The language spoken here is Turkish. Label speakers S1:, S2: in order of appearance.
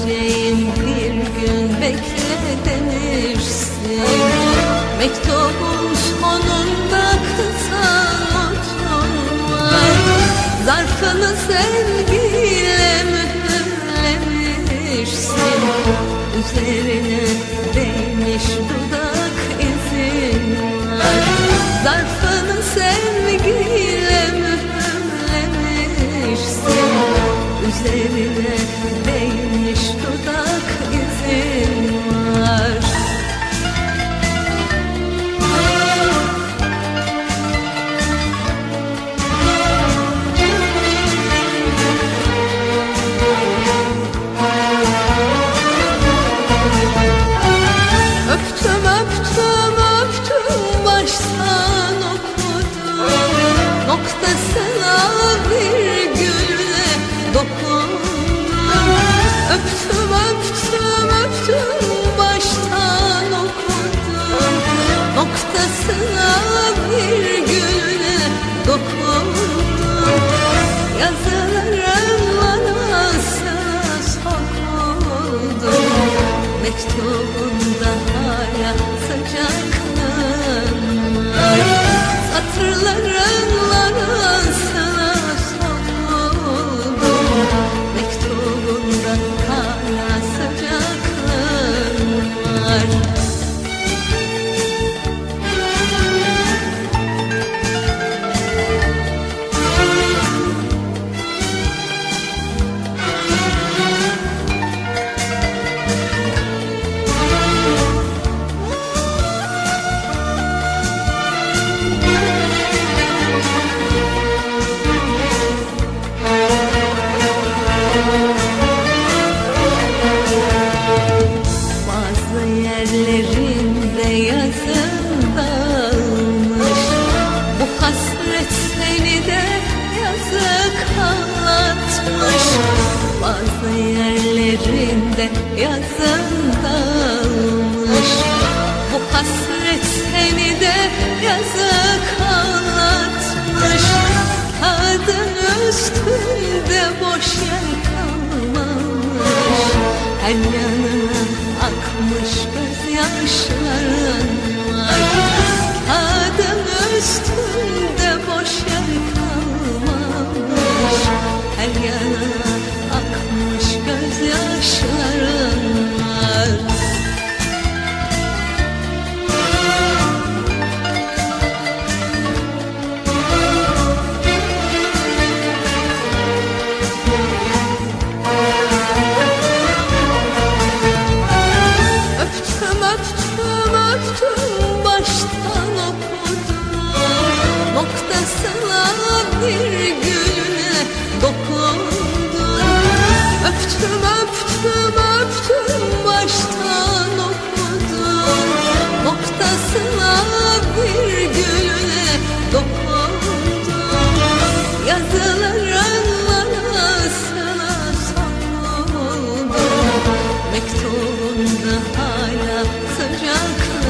S1: Yüreğim bir gün beklenirsin Mektubun sonunda kısa notum Zarfını sevgiyle mühürlemişsin. Üzerine değmiş dudak izin var. Zarfını sevgiyle mühürlemişsin. Üzerine yazında almış Bu hasret seni de yazık anlatmış. Bazı yerlerinde yazında almış Bu hasret seni de yazık anlatmış. Adın üstünde boş yer kalmamış. Her yanına akmış gözyaşı. aklımda hala sıcak